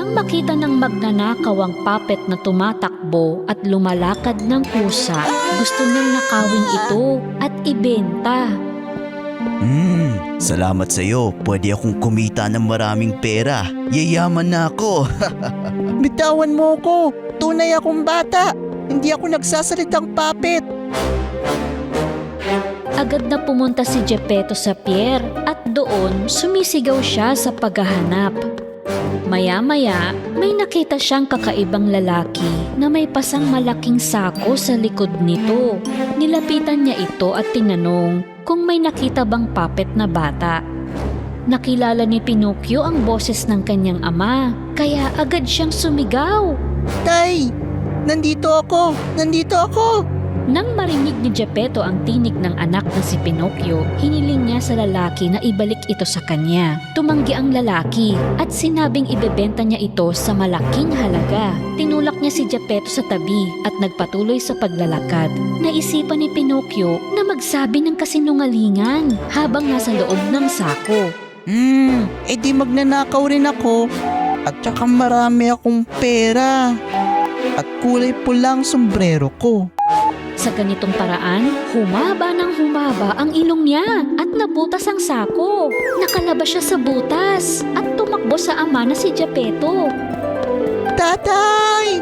Nang makita ng magnanakaw ang puppet na tumatakbo at lumalakad ng kusa, gusto niyang nakawin ito at ibenta. Hmm, salamat sa iyo. Pwede akong kumita ng maraming pera. Yayaman na ako. Bitawan mo ko. Tunay akong bata. Hindi ako nagsasalitang puppet. Agad na pumunta si Gepetto sa pier at doon sumisigaw siya sa paghahanap. Maya-maya, may nakita siyang kakaibang lalaki na may pasang malaking sako sa likod nito. Nilapitan niya ito at tinanong kung may nakita bang puppet na bata. Nakilala ni Pinocchio ang boses ng kanyang ama, kaya agad siyang sumigaw. Tay, nandito ako. Nandito ako. Nang marinig ni Geppetto ang tinig ng anak na si Pinocchio, hiniling niya sa lalaki na ibalik ito sa kanya. Tumanggi ang lalaki at sinabing ibebenta niya ito sa malaking halaga. Tinulak niya si Geppetto sa tabi at nagpatuloy sa paglalakad. Naisipan ni Pinocchio na magsabi ng kasinungalingan habang nasa loob ng sako. Hmm, edi magnanakaw rin ako. At saka marami akong pera. At kulay pulang sombrero ko. Sa ganitong paraan, humaba ng humaba ang ilong niya at nabutas ang sako. Nakalabas siya sa butas at tumakbo sa ama na si Geppetto. Tatay!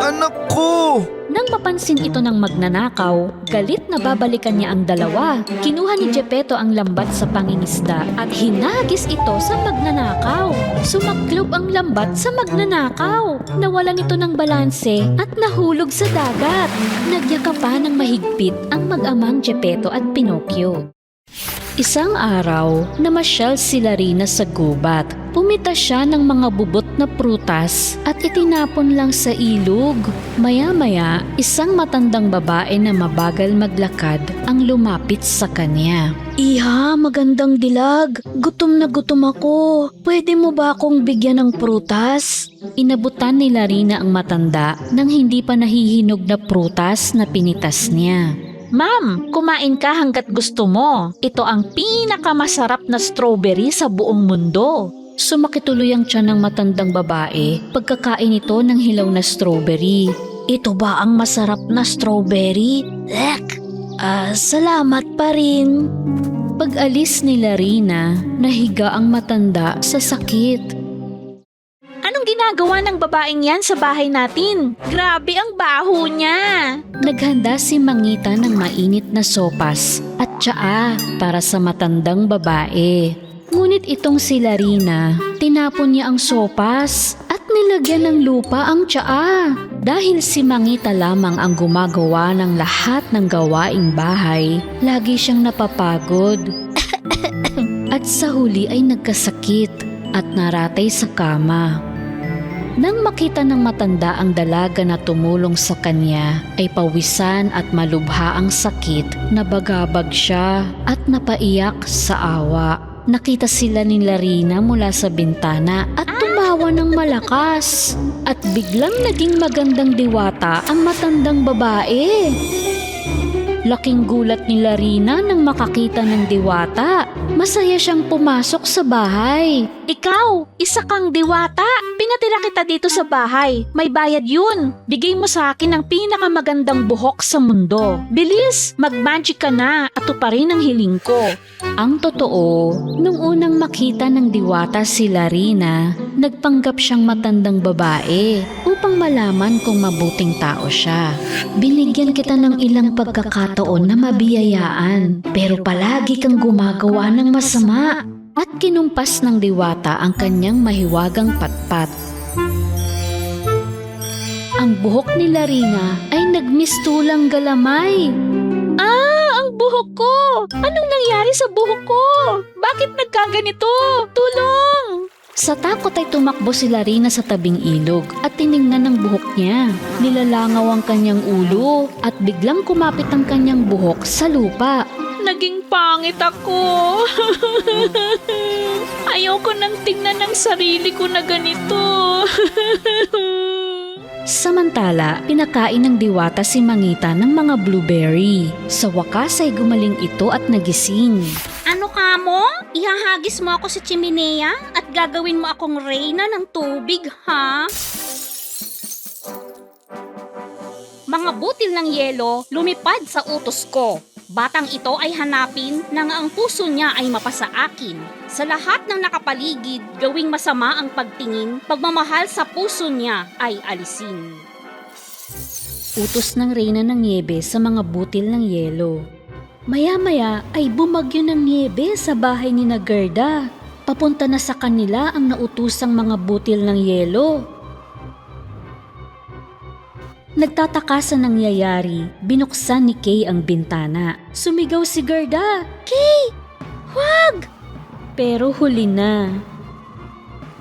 Anak ko! Nang mapansin ito ng magnanakaw, galit na babalikan niya ang dalawa. Kinuha ni Geppetto ang lambat sa pangingisda at hinagis ito sa magnanakaw. Sumaklob ang lambat sa magnanakaw. Nawalan ito ng balanse at nahulog sa dagat. Nagyakapan ng mahigpit ang mag-amang Geppetto at Pinocchio. Isang araw, namasyal si Larina sa gubat. Pumita siya ng mga bubot na prutas at itinapon lang sa ilog. Maya-maya, isang matandang babae na mabagal maglakad ang lumapit sa kanya. Iha, magandang dilag. Gutom na gutom ako. Pwede mo ba akong bigyan ng prutas? Inabutan ni Larina ang matanda nang hindi pa nahihinog na prutas na pinitas niya. Ma'am, kumain ka hanggat gusto mo. Ito ang pinakamasarap na strawberry sa buong mundo. Sumakituloy ang tiyan ng matandang babae pagkakain ito ng hilaw na strawberry. Ito ba ang masarap na strawberry? Ek! Ah, salamat pa rin. Pag-alis ni Larina, nahiga ang matanda sa sakit. Ginagawa ng babaeng yan sa bahay natin? Grabe ang baho niya! Naghanda si Mangita ng mainit na sopas at tsaa para sa matandang babae. Ngunit itong si Larina, tinapon niya ang sopas at nilagyan ng lupa ang tsaa. Dahil si Mangita lamang ang gumagawa ng lahat ng gawaing bahay, lagi siyang napapagod. at sa huli ay nagkasakit at naratay sa kama. Nang makita ng matanda ang dalaga na tumulong sa kanya, ay pawisan at malubha ang sakit, nabagabag siya at napaiyak sa awa. Nakita sila ni Larina mula sa bintana at tumawa ng malakas. At biglang naging magandang diwata ang matandang babae. Laking gulat ni Larina nang makakita ng diwata. Masaya siyang pumasok sa bahay. Ikaw, isa kang diwata. Pinatira kita dito sa bahay. May bayad yun. Bigay mo sa akin ang pinakamagandang buhok sa mundo. Bilis, mag-magic ka na at tuparin ang hiling ko. Ang totoo, nung unang makita ng diwata si Larina, nagpanggap siyang matandang babae upang malaman kung mabuting tao siya. Binigyan kita ng ilang pagkakataon na mabiyayaan, pero palagi kang gumagawa ng masama. At kinumpas ng diwata ang kanyang mahiwagang patpat. Ang buhok ni Larina ay nagmistulang galamay. Ah, ang buhok ko! Anong nangyari sa buhok ko? Bakit nagkaganito? Tulong! Sa takot ay tumakbo si Larina sa tabing ilog at tiningnan ng buhok niya. Nilalangaw ang kanyang ulo at biglang kumapit ang kanyang buhok sa lupa. Naging pangit ako. Ayoko nang tingnan ng sarili ko na ganito. Samantala, pinakain ng diwata si Mangita ng mga blueberry. Sa wakas ay gumaling ito at nagising. Ano ka mo? Ihahagis mo ako sa chimenea at gagawin mo akong reyna ng tubig, ha? Mga butil ng yelo lumipad sa utos ko. Batang ito ay hanapin nang ang puso niya ay mapasa akin. Sa lahat ng nakapaligid, gawing masama ang pagtingin, pagmamahal sa puso niya ay alisin. Utos ng reyna ng niebe sa mga butil ng yelo. Maya-maya ay bumagyo ng niebe sa bahay ni na Gerda. Papunta na sa kanila ang nautusang mga butil ng yelo. Nagtataka sa nangyayari, binuksan ni Kay ang bintana. Sumigaw si Gerda, Kay! Wag! Pero huli na.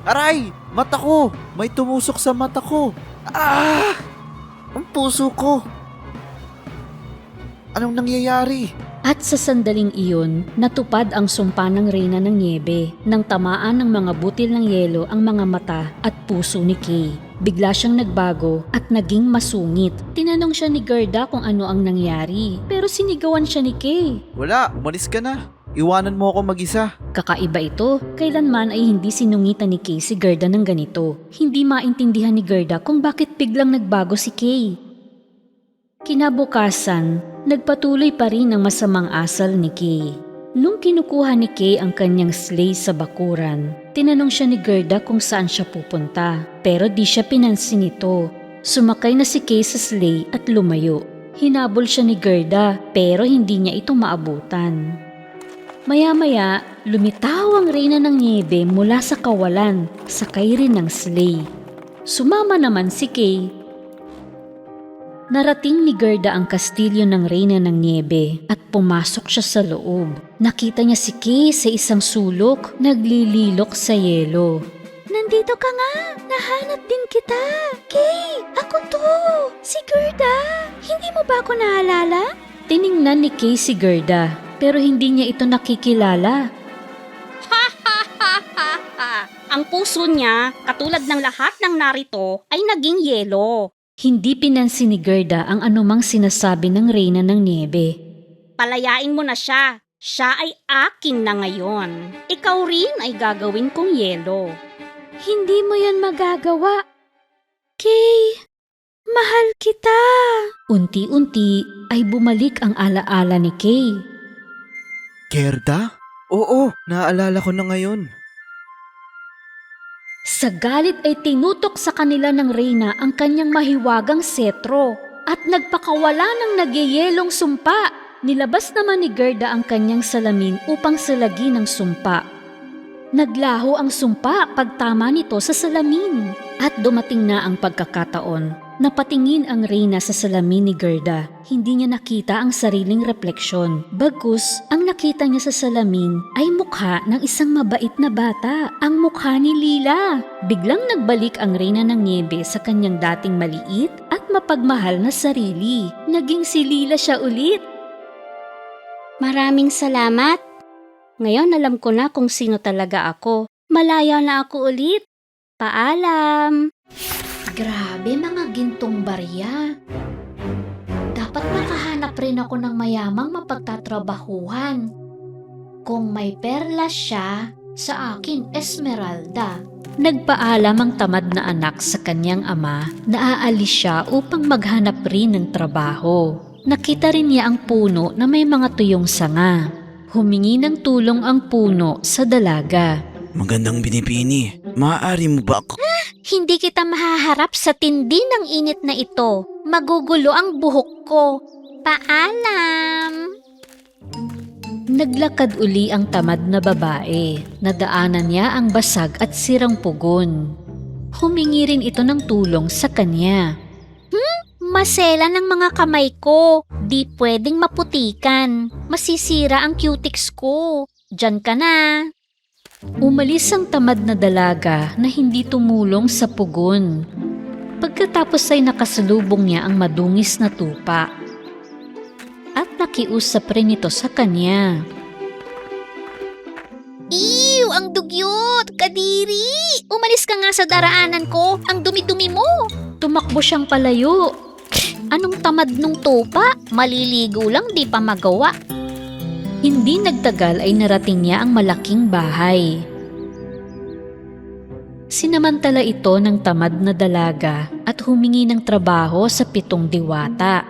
Aray! Mata ko! May tumusok sa mata ko! Ah! Ang puso ko! Anong nangyayari? At sa sandaling iyon, natupad ang sumpa ng Reyna ng Niebe nang tamaan ng mga butil ng yelo ang mga mata at puso ni Kay. Bigla siyang nagbago at naging masungit. Tinanong siya ni Gerda kung ano ang nangyari, pero sinigawan siya ni Kay. Wala, umalis ka na. Iwanan mo ako mag-isa. Kakaiba ito, kailanman ay hindi sinungitan ni Kay si Gerda ng ganito. Hindi maintindihan ni Gerda kung bakit biglang nagbago si Kay. Kinabukasan, nagpatuloy pa rin ang masamang asal ni Kay. Nung kinukuha ni Kay ang kanyang sleigh sa bakuran, tinanong siya ni Gerda kung saan siya pupunta. Pero di siya pinansin ito. Sumakay na si Kay sa sleigh at lumayo. Hinabol siya ni Gerda pero hindi niya ito maabutan. Maya-maya, lumitaw ang reyna ng niebe mula sa kawalan, sakay rin ng sleigh. Sumama naman si Kay. Narating ni Gerda ang kastilyo ng reyna ng niebe at pumasok siya sa loob. Nakita niya si Kay sa isang sulok, naglililok sa yelo. Nandito ka nga! Nahanap din kita! Kay! Ako to! Si Gerda! Hindi mo ba ako naalala? Tiningnan ni Kay si Gerda, pero hindi niya ito nakikilala. Ang puso niya, katulad ng lahat ng narito, ay naging yelo. Hindi pinansin ni Gerda ang anumang sinasabi ng reyna ng niebe. Palayain mo na siya. Siya ay akin na ngayon. Ikaw rin ay gagawin kong yelo. Hindi mo yan magagawa. Kay, mahal kita. Unti-unti ay bumalik ang alaala ni Kay. Gerda? Oo, naaalala ko na ngayon. Sa galit ay tinutok sa kanila ng reyna ang kanyang mahiwagang setro at nagpakawala ng nagyayelong sumpa. Nilabas naman ni Gerda ang kanyang salamin upang salagi ng sumpa. Naglaho ang sumpa pagtama nito sa salamin at dumating na ang pagkakataon. Napatingin ang reyna sa salamin ni Gerda. Hindi niya nakita ang sariling refleksyon. Bagus, ang nakita niya sa salamin ay mukha ng isang mabait na bata. Ang mukha ni Lila. Biglang nagbalik ang reyna ng niebe sa kanyang dating maliit at mapagmahal na sarili. Naging si Lila siya ulit. Maraming salamat. Ngayon alam ko na kung sino talaga ako. Malaya na ako ulit. Paalam. Grabe mga gintong barya. Dapat makahanap rin ako ng mayamang mapagtatrabahuhan. Kung may perlas siya, sa akin Esmeralda. Nagpaalam ang tamad na anak sa kanyang ama na aalis siya upang maghanap rin ng trabaho. Nakita rin niya ang puno na may mga tuyong sanga. Humingi ng tulong ang puno sa dalaga. Magandang binibini. Maaari mo ba ako? Hindi kita mahaharap sa tindi ng init na ito. Magugulo ang buhok ko. Paalam. Naglakad uli ang tamad na babae. Nadaanan niya ang basag at sirang pugon. Humingi rin ito ng tulong sa kanya. Masela ng mga kamay ko. Di pwedeng maputikan. Masisira ang cutics ko. Diyan ka na. Umalis ang tamad na dalaga na hindi tumulong sa pugon. Pagkatapos ay nakasalubong niya ang madungis na tupa. At nakiusap rin ito sa kanya. Ew, ang dugyot! Kadiri! Umalis ka nga sa daraanan ko. Ang dumi-dumi mo. Tumakbo siyang palayo. Anong tamad nung tupa? Maliligo lang di pa magawa. Hindi nagtagal ay narating niya ang malaking bahay. Sinamantala ito ng tamad na dalaga at humingi ng trabaho sa pitong diwata.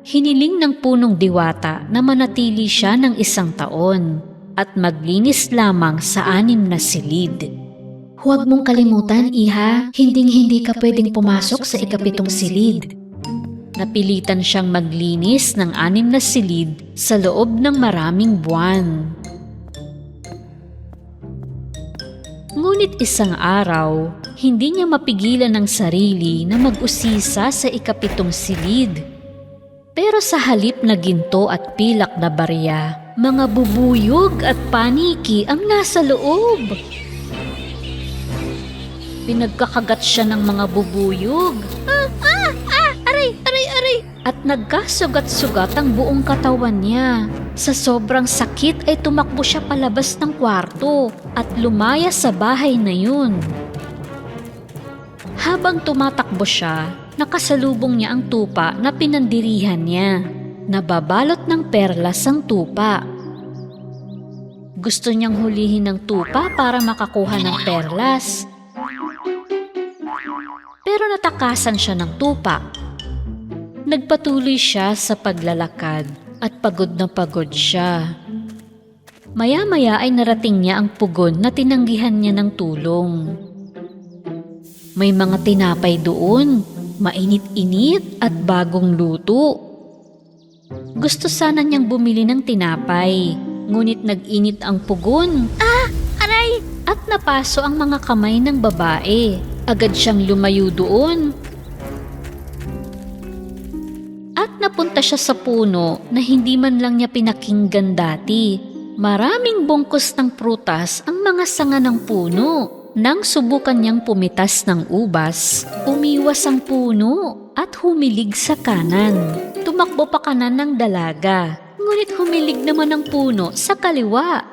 Hiniling ng punong diwata na manatili siya ng isang taon at maglinis lamang sa anim na silid. Huwag mong kalimutan, Iha, hinding-hindi ka pwedeng pumasok sa ikapitong silid. Napilitan siyang maglinis ng anim na silid sa loob ng maraming buwan. Ngunit isang araw, hindi niya mapigilan ang sarili na mag-usisa sa ikapitong silid. Pero sa halip na ginto at pilak na barya, mga bubuyog at paniki ang nasa loob. Pinagkakagat siya ng mga bubuyog. Ah, ah, ah, aray, aray, aray. At nagkasugat-sugat ang buong katawan niya. Sa sobrang sakit ay tumakbo siya palabas ng kwarto at lumaya sa bahay na yun. Habang tumatakbo siya, nakasalubong niya ang tupa na pinandirihan niya. Nababalot ng perlas ang tupa. Gusto niyang hulihin ng tupa para makakuha ng perlas. Pero natakasan siya ng tupa. Nagpatuloy siya sa paglalakad at pagod na pagod siya. Maya-maya ay narating niya ang pugon na tinanggihan niya ng tulong. May mga tinapay doon, mainit-init at bagong luto. Gusto sana niyang bumili ng tinapay, ngunit nag-init ang pugon. Ah! Aray! At napaso ang mga kamay ng babae. Agad siyang lumayo doon. Napunta siya sa puno na hindi man lang niya pinakinggan dati. Maraming bungkus ng prutas ang mga sanga ng puno. Nang subukan niyang pumitas ng ubas, umiwas ang puno at humilig sa kanan. Tumakbo pa kanan ng dalaga, ngunit humilig naman ang puno sa kaliwa.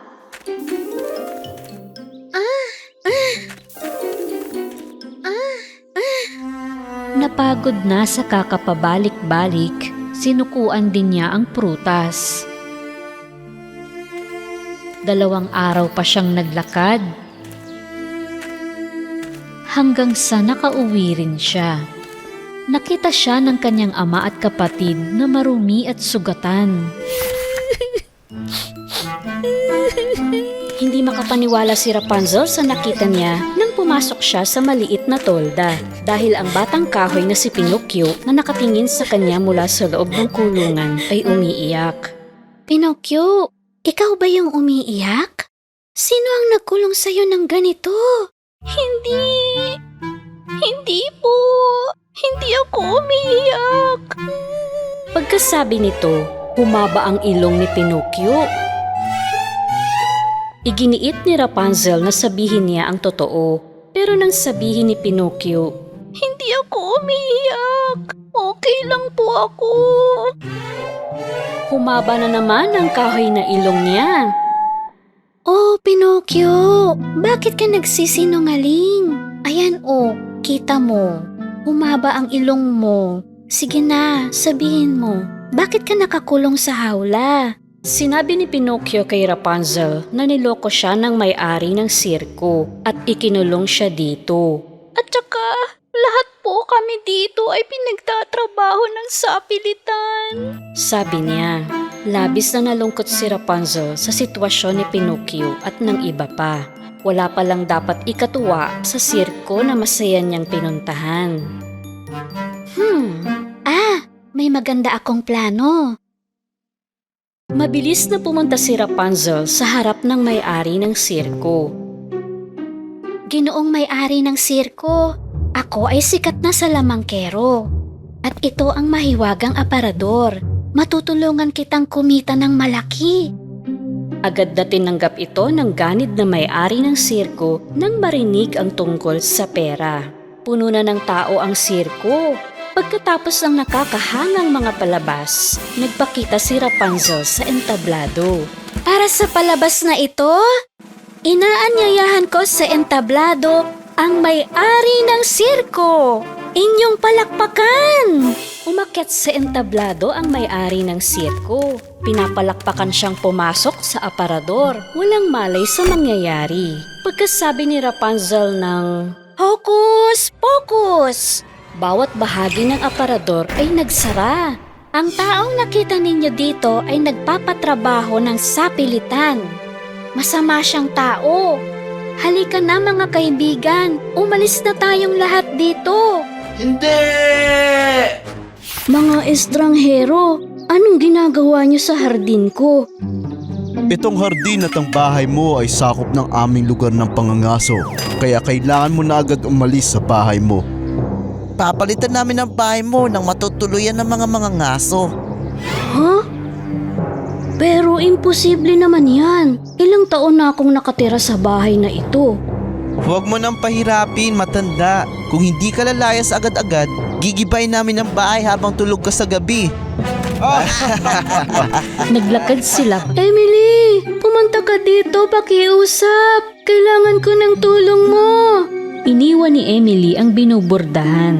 Napagod na sa kakapabalik-balik, sinukuan din niya ang prutas. Dalawang araw pa siyang naglakad. Hanggang sa nakauwi rin siya. Nakita siya ng kanyang ama at kapatid na marumi at sugatan. Hindi makapaniwala si Rapunzel sa nakita niya nang pumasok siya sa maliit na tolda dahil ang batang kahoy na si Pinocchio na nakatingin sa kanya mula sa loob ng kulungan ay umiiyak. Pinocchio, ikaw ba yung umiiyak? Sino ang nagkulong sa'yo ng ganito? Hindi. Hindi po. Hindi ako umiiyak. Pagkasabi nito, humaba ang ilong ni Pinocchio Iginiit ni Rapunzel na sabihin niya ang totoo. Pero nang sabihin ni Pinocchio, Hindi ako umiiyak. Okay lang po ako. Humaba na naman ang kahoy na ilong niya. Oh, Pinocchio, bakit ka nagsisinungaling? Ayan oh, kita mo. Humaba ang ilong mo. Sige na, sabihin mo. Bakit ka nakakulong sa hawla? Sinabi ni Pinocchio kay Rapunzel na niloko siya ng may-ari ng sirko at ikinulong siya dito. At saka, lahat po kami dito ay pinagtatrabaho ng sapilitan. Sabi niya, labis na nalungkot si Rapunzel sa sitwasyon ni Pinocchio at ng iba pa. Wala palang dapat ikatuwa sa sirko na masaya niyang pinuntahan. Hmm, ah, may maganda akong plano. Mabilis na pumunta si Rapunzel sa harap ng may-ari ng sirko. Ginoong may-ari ng sirko, ako ay sikat na sa lamangkero. At ito ang mahiwagang aparador. Matutulungan kitang kumita ng malaki. Agad na tinanggap ito ng ganid na may-ari ng sirko nang marinig ang tungkol sa pera. Puno na ng tao ang sirko Pagkatapos ng nakakahangang mga palabas, nagpakita si Rapunzel sa entablado. Para sa palabas na ito, inaanyayahan ko sa entablado ang may-ari ng sirko. Inyong palakpakan! Umakyat sa entablado ang may-ari ng sirko. Pinapalakpakan siyang pumasok sa aparador. Walang malay sa mangyayari. Pagkasabi ni Rapunzel ng Hokus Pokus! Bawat bahagi ng aparador ay nagsara. Ang taong nakita ninyo dito ay nagpapatrabaho ng sapilitan. Masama siyang tao. Halika na mga kaibigan, umalis na tayong lahat dito. Hindi! Mga estranghero, anong ginagawa niyo sa hardin ko? Itong hardin at ang bahay mo ay sakop ng aming lugar ng pangangaso. Kaya kailangan mo na agad umalis sa bahay mo. Papalitan namin ang bahay mo nang matutuluyan ng mga mga ngaso. Ha? Pero imposible naman yan. Ilang taon na akong nakatira sa bahay na ito. Huwag mo nang pahirapin, matanda. Kung hindi ka lalayas agad-agad, gigibay namin ang bahay habang tulog ka sa gabi. Naglakad sila. Emily, pumunta ka dito, pakiusap. Kailangan ko ng tulong mo. Iniwan ni Emily ang binubordahan.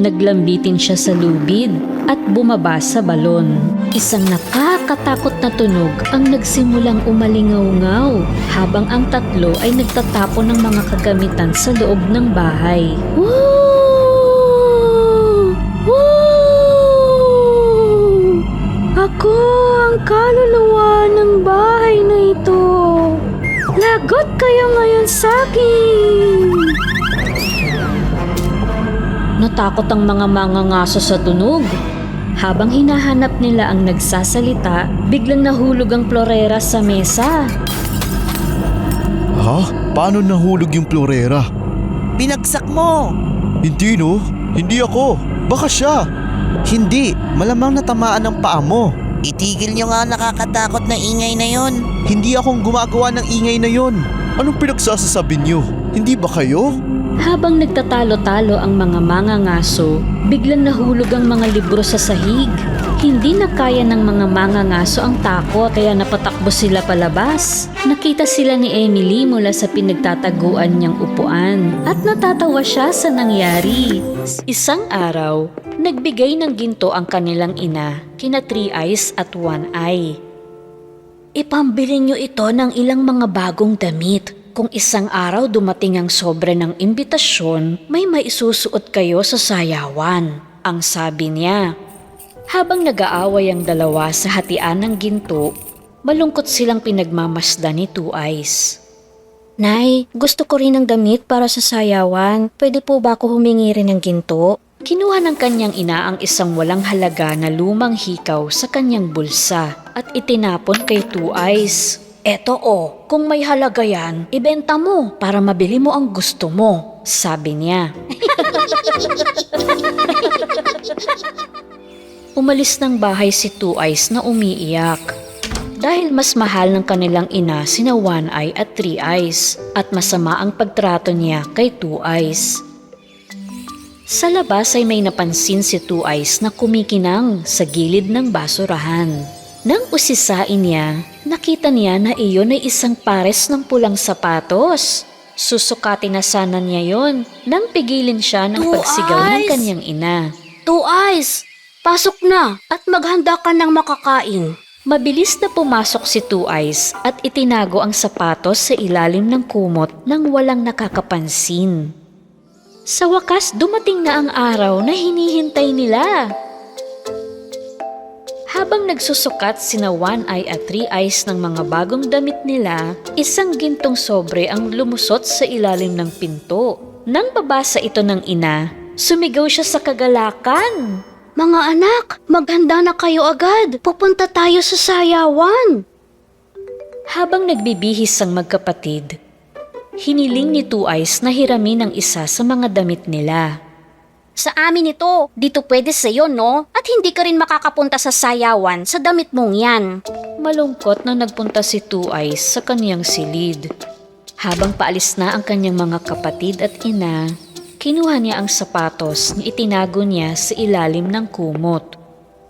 Naglambitin siya sa lubid at bumaba sa balon. Isang nakakatakot na tunog ang nagsimulang umalingaw-ngaw habang ang tatlo ay nagtatapon ng mga kagamitan sa loob ng bahay. Woo! Ako ang kaluluwa ng bahay na ito. Lagot kayo ngayon sa akin. Natakot ang mga mangangaso sa tunog. Habang hinahanap nila ang nagsasalita, biglang nahulog ang florera sa mesa. Ha? Paano nahulog yung florera? Binagsak mo! Hindi no, hindi ako. Baka siya. Hindi, malamang natamaan ng paa mo. Itigil nyo nga ang nakakatakot na ingay na yon. Hindi akong gumagawa ng ingay na yon. Anong pinagsasasabi niyo? Hindi ba kayo? Habang nagtatalo-talo ang mga mangangaso, biglang nahulog ang mga libro sa sahig. Hindi na kaya ng mga mangangaso ang takot kaya napatakbo sila palabas. Nakita sila ni Emily mula sa pinagtataguan niyang upuan at natatawa siya sa nangyari. Isang araw, nagbigay ng ginto ang kanilang ina, kina Three Eyes at One Eye. Ipambili niyo ito ng ilang mga bagong damit. Kung isang araw dumating ang sobre ng imbitasyon, may maisusuot kayo sa sayawan. Ang sabi niya. Habang nag-aaway ang dalawa sa hatian ng ginto, malungkot silang pinagmamasdan ni Two Eyes. Nay, gusto ko rin ng damit para sa sayawan. Pwede po ba ako humingi rin ng ginto? Kinuha ng kanyang ina ang isang walang halaga na lumang hikaw sa kanyang bulsa at itinapon kay Two Eyes. Eto o, kung may halaga yan, ibenta mo para mabili mo ang gusto mo, sabi niya. Umalis ng bahay si Two Eyes na umiiyak. Dahil mas mahal ng kanilang ina sina One Eye at Three Eyes at masama ang pagtrato niya kay Two Eyes. Sa labas ay may napansin si Two Eyes na kumikinang sa gilid ng basurahan. Nang usisain niya, nakita niya na iyon ay isang pares ng pulang sapatos. Susukatin na sana niya yon nang pigilin siya ng Two pagsigaw ng Eyes! kanyang ina. Two Eyes, pasok na at maghanda ka ng makakain. Mabilis na pumasok si Two Eyes at itinago ang sapatos sa ilalim ng kumot nang walang nakakapansin. Sa wakas, dumating na ang araw na hinihintay nila. Habang nagsusukat sina One Eye at Three Eyes ng mga bagong damit nila, isang gintong sobre ang lumusot sa ilalim ng pinto. Nang babasa ito ng ina, sumigaw siya sa kagalakan. Mga anak, maghanda na kayo agad. Pupunta tayo sa sayawan. Habang nagbibihis ang magkapatid, hiniling ni Two Eyes na hiramin ang isa sa mga damit nila. Sa amin ito, dito pwede sa'yo, no? At hindi ka rin makakapunta sa sayawan sa damit mong yan. Malungkot na nagpunta si Two Eyes sa kanyang silid. Habang paalis na ang kanyang mga kapatid at ina, kinuha niya ang sapatos na itinago niya sa ilalim ng kumot.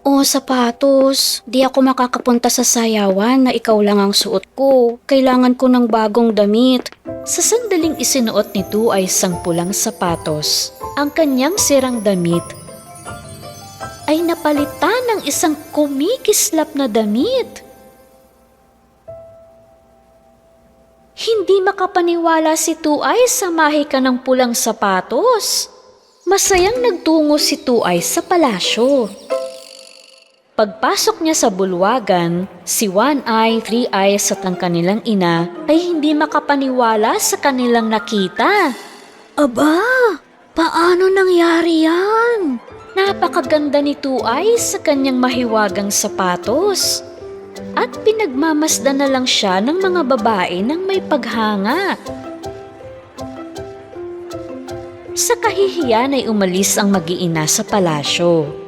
Oh, sapatos. Di ako makakapunta sa sayawan na ikaw lang ang suot ko. Kailangan ko ng bagong damit. Sa sandaling isinuot ni Two Eyes ang pulang sapatos, ang kanyang sirang damit ay napalitan ng isang kumikislap na damit. Hindi makapaniwala si Tuay sa mahika ng pulang sapatos. Masayang nagtungo si Tuay sa palasyo. Pagpasok niya sa bulwagan, si One Eye, Three Eyes at ang kanilang ina ay hindi makapaniwala sa kanilang nakita. Aba, paano nangyari yan? Napakaganda ni Two Eyes sa kanyang mahiwagang sapatos. At pinagmamasdan na lang siya ng mga babae ng may paghanga. Sa kahihiyan ay umalis ang mag-iina sa palasyo.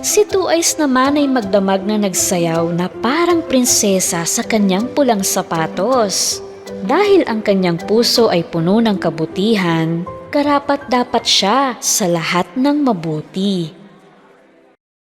Si Two naman ay magdamag na nagsayaw na parang prinsesa sa kanyang pulang sapatos. Dahil ang kanyang puso ay puno ng kabutihan, karapat dapat siya sa lahat ng mabuti.